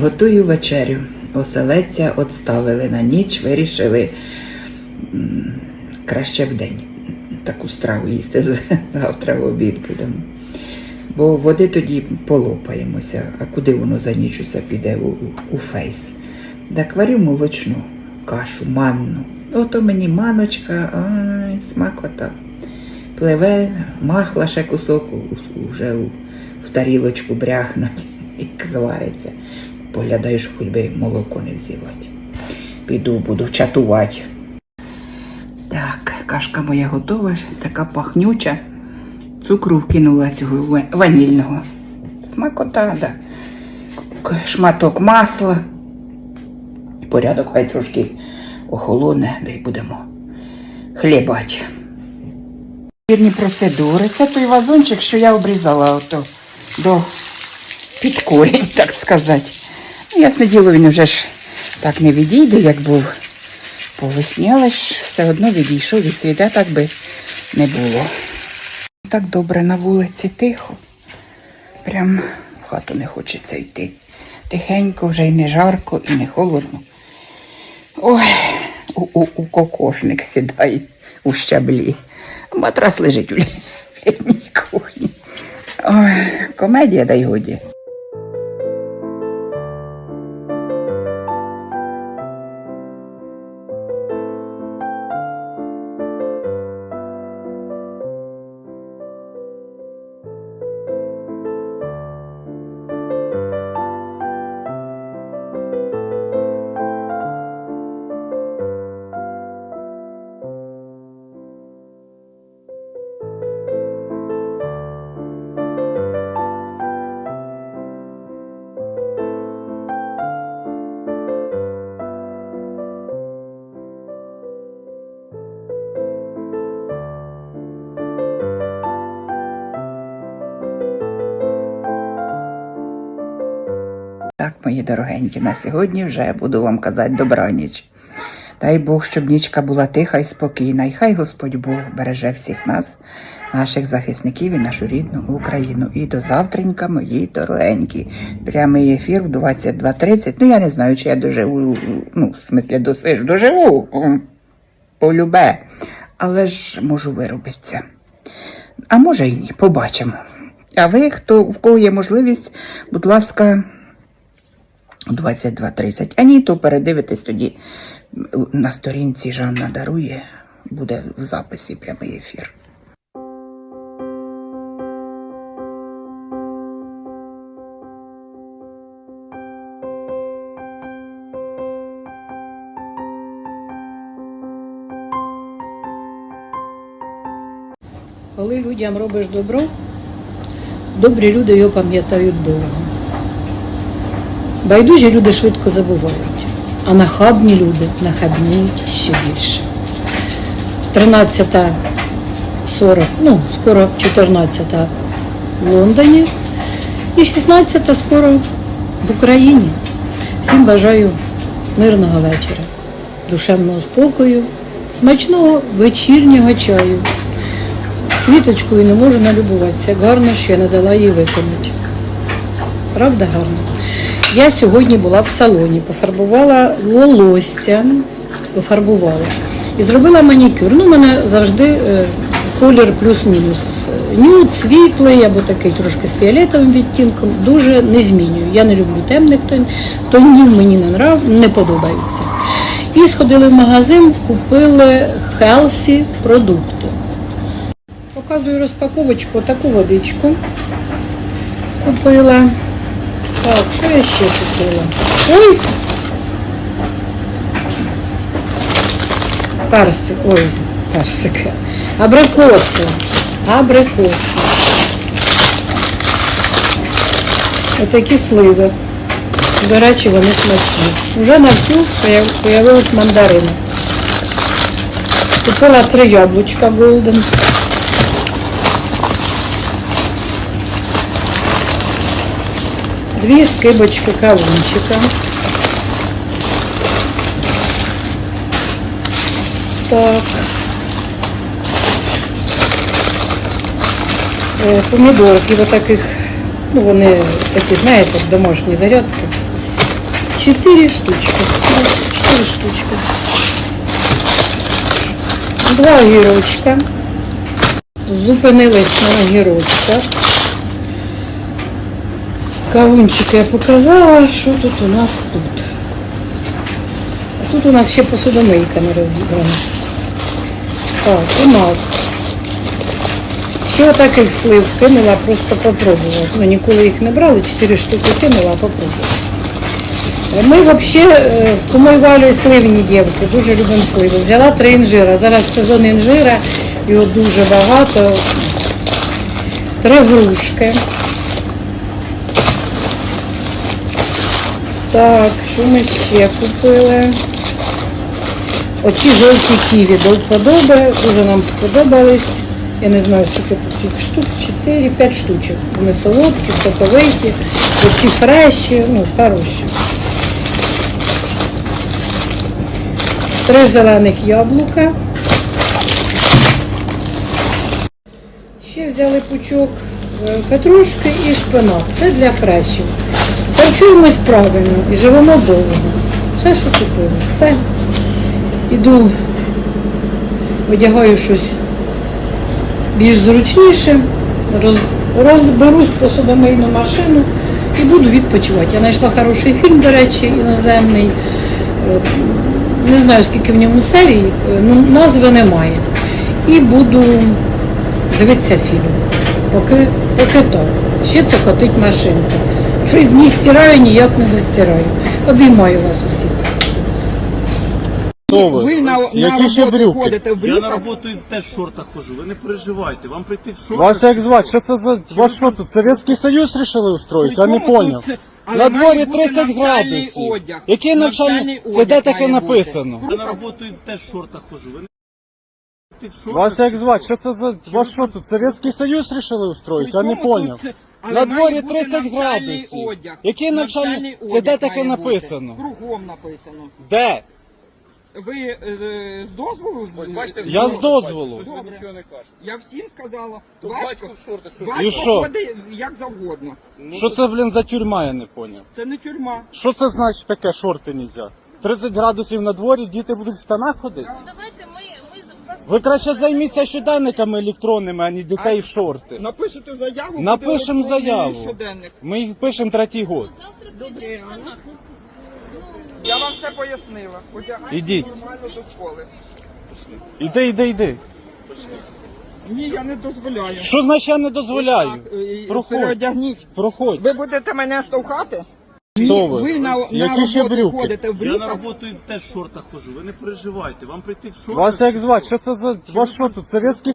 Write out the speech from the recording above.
Готую вечерю. Оселедця отставили на ніч, вирішили краще в день таку страву їсти. Завтра в обід будемо. Бо води тоді полопаємося, а куди воно за ніч усе піде у, у- фейс. Так варю молочну кашу, манну. Ото мені маночка, ай, смакота. Пливе, махла ще кусок, уже в тарілочку бряхнуть, як звариться. Поглядаєш, хоч би молоко не взівати. Піду, буду чатувати. Так, кашка моя готова, така пахнюча. Цукру вкинула цього ванільного. Смакота, да. Шматок масла. Порядок хай трошки охолоне, да й будемо хлібати. Вірні процедури. Це той вазончик, що я обрізала ото до під корінь, так сказати. Ясне діло, він вже ж так не відійде, як був по весні, але ж все одно відійшов від світа, так би не було. Так добре на вулиці тихо. Прям в хату не хочеться йти. Тихенько, вже й не жарко, і не холодно. Ой, у, у, у кокошник сідає у щаблі. Матрас лежить у літній кухні. Ой, комедія дай годі. Мої дорогенькі, на сьогодні вже буду вам казати добраніч. Дай Бог, щоб нічка була тиха і спокійна, і хай Господь Бог береже всіх нас, наших захисників і нашу рідну Україну. І до завтренька, мої дорогенькі. Прямий ефір в 22.30. Ну, я не знаю, чи я доживу, ну, в смислі, досиж, доживу, полюбе, але ж можу виробитися. А може і ні, побачимо. А ви, хто в кого є можливість, будь ласка, 22.30. А ні, то передивитесь тоді на сторінці Жанна дарує, буде в записі прямий ефір. Коли людям робиш добро, добрі люди його пам'ятають дорого. Байдужі люди швидко забувають, а нахабні люди нахабніють ще більше. 13.40, ну, скоро 14 в Лондоні і 16 скоро в Україні. Всім бажаю мирного вечора, душевного спокою, смачного вечірнього чаю. Квіточкою не можу налюбуватися. Гарно, що я не дала їй виконати. Правда, гарно. Я сьогодні була в салоні, пофарбувала волосся, пофарбувала і зробила манікюр. Ну, у мене завжди е, колір плюс-мінус. Нюд, світлий або такий трошки з фіолетовим відтінком. Дуже не змінюю. Я не люблю темних тонів, тонів мені не нрав, не подобаються. І сходили в магазин, купили хелсі продукти. Показую розпаковочку, таку водичку. Купила. Так, що я ще купила? Ой! Персик, ой, персики. Абрикоси. Абрикоси. Отакі сливи. До речі, вони смачні. Уже на всю появ- появились мандарини. Купила три яблучка Голден. Дві скибочки кавунчика. Так. Е, Помідорки в таких, ну вони такі, знаєте, домашні зарядки. Чотири штучки. Чотири штучки. Два огірочка. Зупинились на огірочках. Кавунчики я показала, що тут у нас тут. А тут у нас ще посудомийка не. Так, у нас ще отаких слив кинула, просто попробувати. Ну, ніколи їх не брали, 4 штуки кинула, попробувала. Ми взагалі з кумою Валею сливні дівки, дуже любимо сливи. Взяла три інжира. Зараз сезон інжира, його дуже багато. Три грушки. Так, що ми ще купили? Оці жовті ківі до вподоби, дуже нам сподобались. Я не знаю, скільки тут штук, 4-5 штучок. Вони солодкі, соковиті, оці фреші, ну, хороші. Три зелених яблука. Ще взяли пучок петрушки і шпинат. Це для хрещів. Харчуємось правильно і живемо довго. Все, що купили, все. Іду, одягаю щось більш зручніше, роз, розберусь посудомийну машину і буду відпочивати. Я знайшла хороший фільм, до речі, іноземний. Е, Не знаю, скільки в ньому серій, е, ну, назви немає. І буду дивитися фільм. Поки, поки так. Ще це котить машинка. Три дні стираю, ніяк не достираю. Обіймаю вас усіх. Хто ви? Ви на, на Які ще роботу брюки? ходите в Я на брюках? роботу і теж в шортах хожу. Ви не переживайте. Вам прийти в шортах. Вас як звати? Що це за... Вас що тут, Советський Союз рішили устроїти? Я не Причому тут поняв. це- але На має дворі бути 30 навчальний градусів. одяг. Який навчальний? Це де таке має бути. написано? Я на роботу і теж в шортах хожу. Ви не в шортах. Вас як звати? Що це за... Вас що тут, Советський Союз рішили устроїти? Я не поняв. але На дворі 30 градусів. Одяг. Який навчальний? Це одяг де таке має бути. написано? Кругом написано. Де? Ви е, з дозволу? Ось бачите, Я з дозволу. Добре. Я всім сказала. Батько, в шортах, що І батько що? ходить як завгодно. Що це, блін, за тюрма, я не поняв. Це не тюрма. Що це значить таке шорти нельзя? 30 градусів на дворі, діти будуть в штанах ходити? Давайте з- вас Ви краще займіться щоденниками електронними, а не дітей в шорти. Напишете заяву, буде Напишемо електронний заяву. щоденник. Ми їх пишемо третій год. Ну, Я вам все пояснила. Одягайте Ідіть. нормально до школи. Іди, іди, іди. Ні, я не дозволяю. Що значить я не дозволяю? Так, е, Проходь. Переодягніть. Проходь. Ви будете мене штовхати? Хто ви? Ви на, на Які ще роботу брюки? ходите в Я на брюках? роботу і теж в шортах хожу. Ви не переживайте. Вам прийти в шортах. Вас як звати? Що це за... Вас що тут, Советський